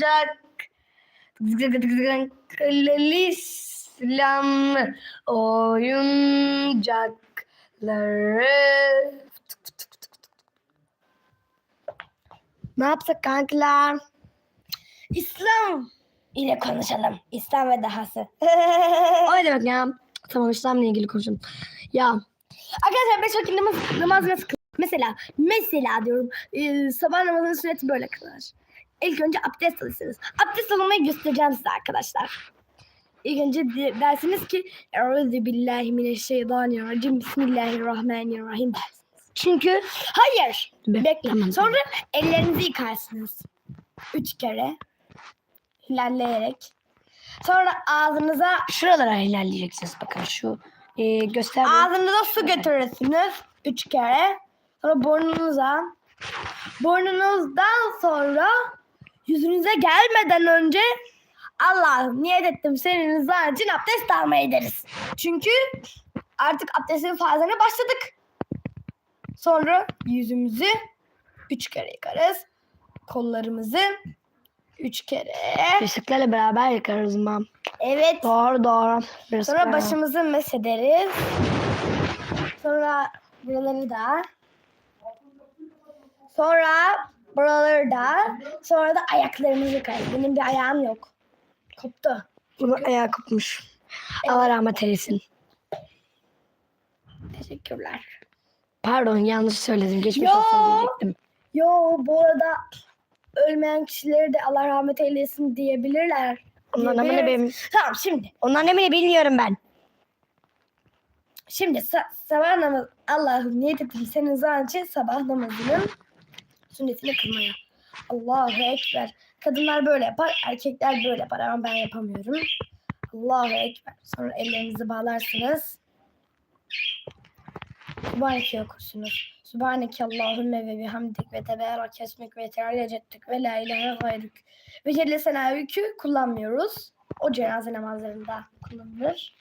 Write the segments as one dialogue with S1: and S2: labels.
S1: oyuncak. İslam oyuncakları. Ne yapsak kankiler?
S2: İslam ile konuşalım. İslam ve dahası.
S1: O ne demek ya? Tamam İslam'la ilgili konuşalım. Ya arkadaşlar beş vakit namaz, namaz nasıl kılınır? Mesela, mesela diyorum e, sabah namazının sünneti böyle kılınır. İlk önce abdest alırsınız. Abdest almayı göstereceğim size arkadaşlar. İlk önce de- dersiniz ki Euzu billahi mineşşeytanirracim Bismillahirrahmanirrahim dersiniz.
S2: Çünkü
S1: Hayır. Bekle.
S2: Tamam,
S1: Sonra ellerinizi yıkarsınız. Üç kere. Hilalleyerek. Sonra ağzınıza
S2: şuralara ilerleyeceksiniz. Bakın şu e, göster.
S1: Ağzınıza su götürürsünüz üç kere. Sonra burnunuza. Burnunuzdan sonra yüzünüze gelmeden önce Allah'ım niyet ettim senin rızan için abdest almaya deriz. Çünkü artık abdestin fazlasına başladık. Sonra yüzümüzü üç kere yıkarız. Kollarımızı üç kere.
S2: Işıklarla beraber yakarız mam.
S1: Evet.
S2: Doğru doğru. Biraz
S1: Sonra
S2: sonra
S1: başımızı mesederiz. Sonra buraları da. Sonra buraları da. Sonra da ayaklarımızı yıkarız. Benim bir ayağım yok. Koptu.
S2: Bunun ayağı kopmuş. Allah rahmet eylesin.
S1: Teşekkürler.
S2: Pardon yanlış söyledim. Geçmiş
S1: Yo.
S2: olsun diyecektim.
S1: Yo bu arada ölmeyen kişileri de Allah rahmet eylesin diyebilirler.
S2: Onların
S1: Diyebiliriz.
S2: benim.
S1: Tamam şimdi.
S2: Onların ne bilmiyorum ben.
S1: Şimdi sa- sabah namazı Allah'ım niyet ettim senin rızan için sabah namazının sünnetini kılmaya. Allahu Ekber. Kadınlar böyle yapar, erkekler böyle yapar ama ben yapamıyorum. Allahu Ekber. Sonra ellerinizi bağlarsınız. Subhaneke okursunuz. Subhaneke Allahümme ve bihamdik ve tebarak esmek ve teala cettik ve la ilahe gayrük. Ve Celle Senavük'ü kullanmıyoruz. O cenaze namazlarında kullanılır.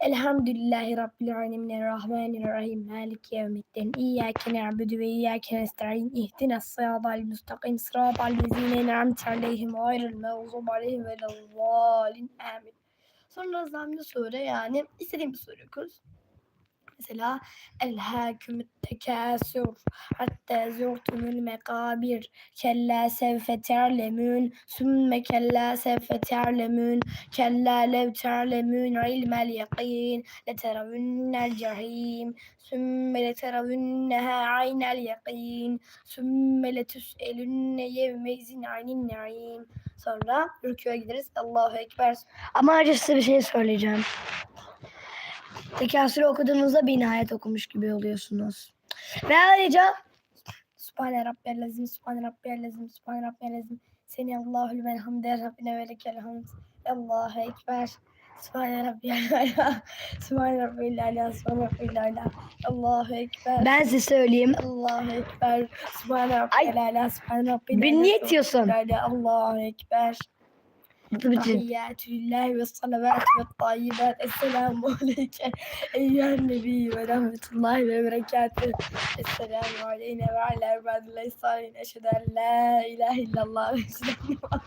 S1: Elhamdülillahi Rabbil alemin Rahmanirrahim Maliki yevmiddin. İyyâke na'budu ve iyyâke nesta'in. İhdina sıratal müstakim sıratal lezîne en'amte aleyhim gayril mağzubi aleyhim ve lezzâlin amin. Sonra zammı sure yani. İstediğim bir sure okuruz mesela el elhâküm tekâsür hatta zurtumul mekabir kella sevfe terlemün sümme kella sevfe terlemün kella lev terlemün ilmel yakin leterevünnel cehîm sümme leterevünneha aynel yakin sümme letüselünne yevmezin anin naim sonra rüküye gideriz. Allahu Ekber.
S2: Ama acısı bir şey söyleyeceğim. Tekasürü okuduğunuzda bir nihayet okumuş gibi oluyorsunuz. Ve ayrıca
S1: Sübhane Rabbiyel Azim, Sübhane Rabbiyel Azim, Sübhane Rabbiyel Azim. Seni Allahü men hamde Rabbine ve lekel hamd. Allahu Ekber. Sübhane Rabbiyel Ala. Sübhane Rabbiyel Ala. Sübhane Rabbiyel Ala. Allahu Ekber.
S2: ben size söyleyeyim.
S1: Allahu Ekber. Sübhane Rabbiyel Ala. Sübhane Rabbiyel Ala,
S2: niye itiyorsun?
S1: Rabbiyel Ala. Allahu Ekber.
S2: Bütün
S1: Tahiyyatü lillahi ve salavatü ve tayyibat. Esselamu aleyke. Eyyühen nebi ve rahmetullahi ve berekatüh. Esselamu aleyne ve ala ibadillahi salihin. Eşhedü en la ilahe illallah ve Resulullah.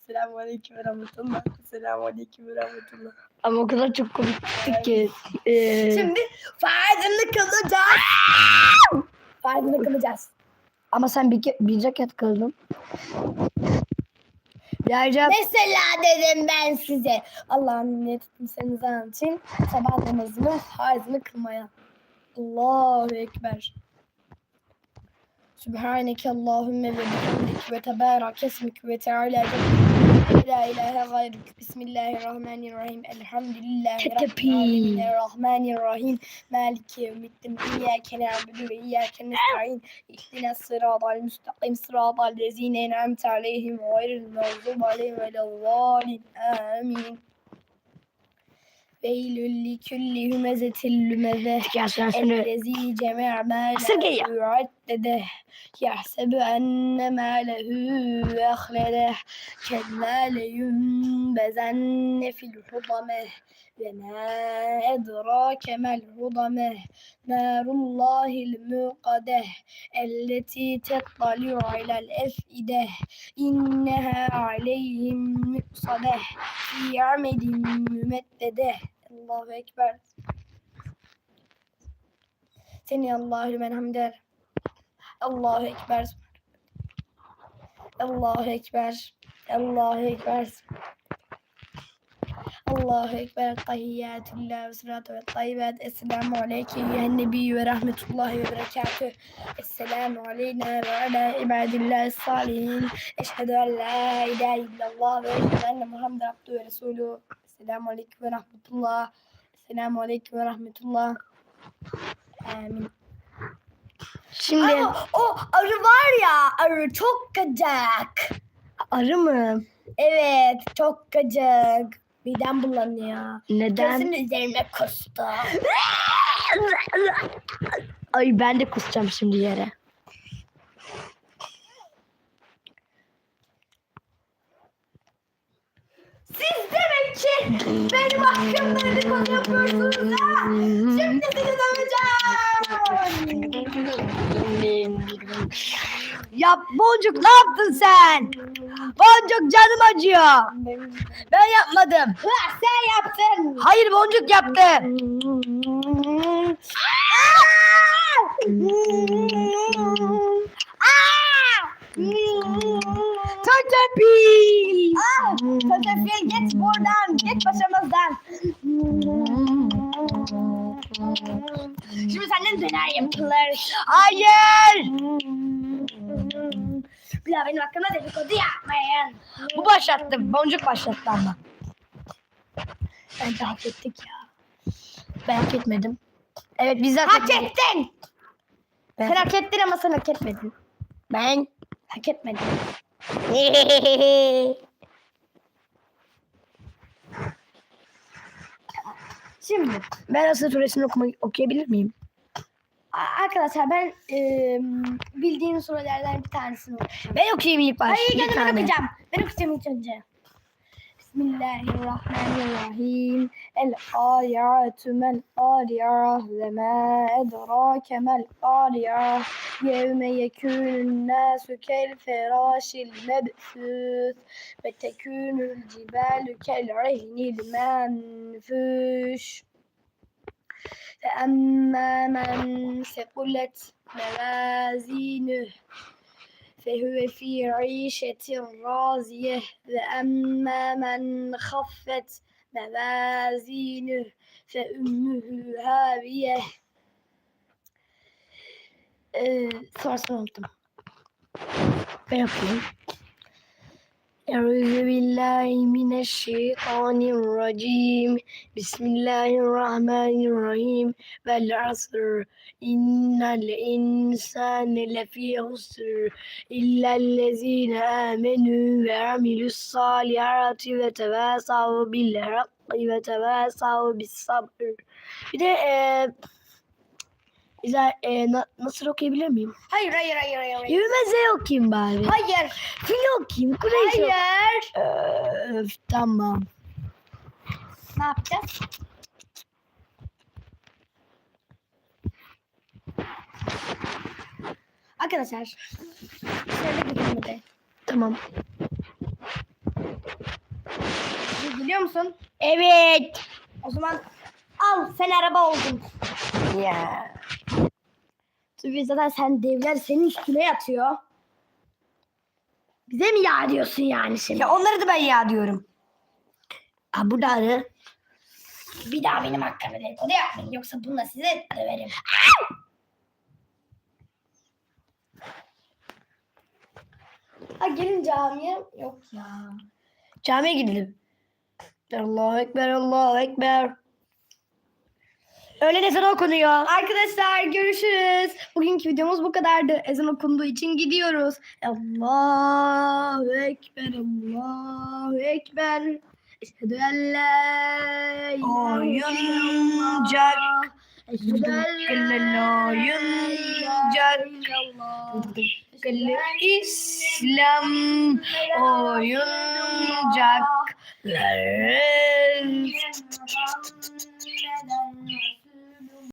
S1: Esselamu aleyküm ve rahmetullah. Esselamu aleyküm ve rahmetullah.
S2: Ama o kadar çok komikti ki. Ee,
S1: Şimdi farzını kılacağız. Farzını kılacağız.
S2: ama sen bir, bir ceket kıldın. Ayrıca
S1: Mesela dedim ben size. Ettim senin rızan için sabah namazının farzını kılmaya. Allahu Ekber. Sübhaneke Allahümme ve bihamdik ve tebarak esmik ve teala ceddük. La ilahe gayrük. Bismillahirrahmanirrahim. Elhamdülillahi Rabbil
S2: Tetepi.
S1: alemin. Errahmanirrahim. Maliki yevmiddin. İyyâke na'budu ve iyyâke nesta'in. İhdina sıratal müstakim sıratal lezîne en'amte aleyhim gayril mağzubi aleyhim ve lezzâlin. Amin. Veylül likülli hümezetil lümeze.
S2: tekasürden sonra
S1: Ellezî cemea mâle
S2: Isır geliyor.
S1: yu'ad. ممدده يحسب أن ماله أخلده كلا لينبذن في الحطمة وما أدراك ما الحطمة نار الله الموقدة التي تطلع على الأفئدة إنها عليهم مؤصدة في عمد ممددة الله أكبر سمع الله لمن حمده Allahu Ekber. Allahu Ekber. Allahu Ekber. Allahu Ekber. Tahiyyatullah ve salatu ve tayyibat. Esselamu aleyke ya nebi ve rahmetullahi ve berekatü. Esselamu aleyna ve ala ibadillah salihin. Eşhedü en la ilahe illallah ve eşhedü enne Muhammed abdü ve resulü. Esselamu aleyküm ve rahmetullah. Esselamu aleyküm ve rahmetullah. Amin.
S2: Şimdi
S1: o arı var ya arı çok gıcık.
S2: arı mı?
S1: Evet çok gıcık. Midem bulanıyor.
S2: Neden?
S1: Gözüm üzerime kustu.
S2: Ay ben de kusacağım şimdi yere.
S1: Siz demek ki benim hakkımda dedikodu yapıyorsunuz ha. Şimdi sizi döveceğim.
S2: Ya Boncuk ne yaptın sen? Boncuk canım acıyor. Ben yapmadım.
S1: Ha, sen yaptın.
S2: Hayır Boncuk yaptı. Tatapil.
S1: Ah, Kötefil git buradan. Git başımızdan. Şimdi senden döner yapılır.
S2: Hayır.
S1: Bir daha benim hakkımda dedikodu yapmayın.
S2: Bu başlattı. Boncuk başlattı ama.
S1: Bence hak ettik ya.
S2: Ben hak etmedim. Evet biz hak,
S1: Hak ettin.
S2: Ben-
S1: Sen hak ettin ama sen hak etmedin.
S2: Ben
S1: Hak etmedin. Şimdi
S2: ben Asıl Suresini okuma, okuyabilir miyim?
S1: arkadaşlar ben e, bildiğin sorulardan bir tanesini okuyacağım.
S2: Ben okuyayım ilk başta.
S1: Hayır
S2: bir
S1: ben
S2: tane.
S1: okuyacağım. Ben okuyacağım ilk önce. بسم الله الرحمن الرحيم. الآية ما القارعة لما أدراك ما الآية يوم يكون الناس كالفراش المبثوث وتكون الجبال كالعهن المنفوش. فأما من ثقلت موازينه فهو في عيشة راضية وأما من خفت موازينه فأمه هاوية
S2: okuyayım. Euzu billahi mineşşeytanirracim. Bismillahirrahmanirrahim. Vel asr. İnnel insane lefî husr. İllellezîne âmenû ve amilüs-salihâti ve tevâsav bil hakki ve tevâsav bis sabr. Bir de güzel, e, na- nasıl okuyabilir miyim?
S1: Hayır hayır hayır hayır. Hayır.
S2: Yürümeze okuyayım bari.
S1: Hayır.
S2: Fil okuyayım. Kureyş.
S1: Hayır.
S2: Öf, tamam.
S1: Ne yapacağız? Arkadaşlar. Şöyle gidelim hadi.
S2: Tamam.
S1: Biliyor musun?
S2: Evet.
S1: O zaman al sen araba oldun.
S2: Ya.
S1: Tabii zaten sen devler senin üstüne yatıyor. Bize mi ya diyorsun yani şimdi?
S2: Ya onları da ben ya diyorum. Aa, bu da arı.
S1: Bir daha benim hakkımda dedikodu yapmayın yoksa bununla size döverim. Ha gelin camiye yok ya.
S2: Camiye gidelim. Allahu Ekber, Allahu Ekber. Öğlen ezanı okunuyor.
S1: Arkadaşlar görüşürüz. Bugünkü videomuz bu kadardı. Ezan okunduğu için gidiyoruz. Allahu Ekber, Allahu Ekber. Eşhedü en la.
S2: Oyuncak Tıpkılı oyuncak. İslam oyuncakları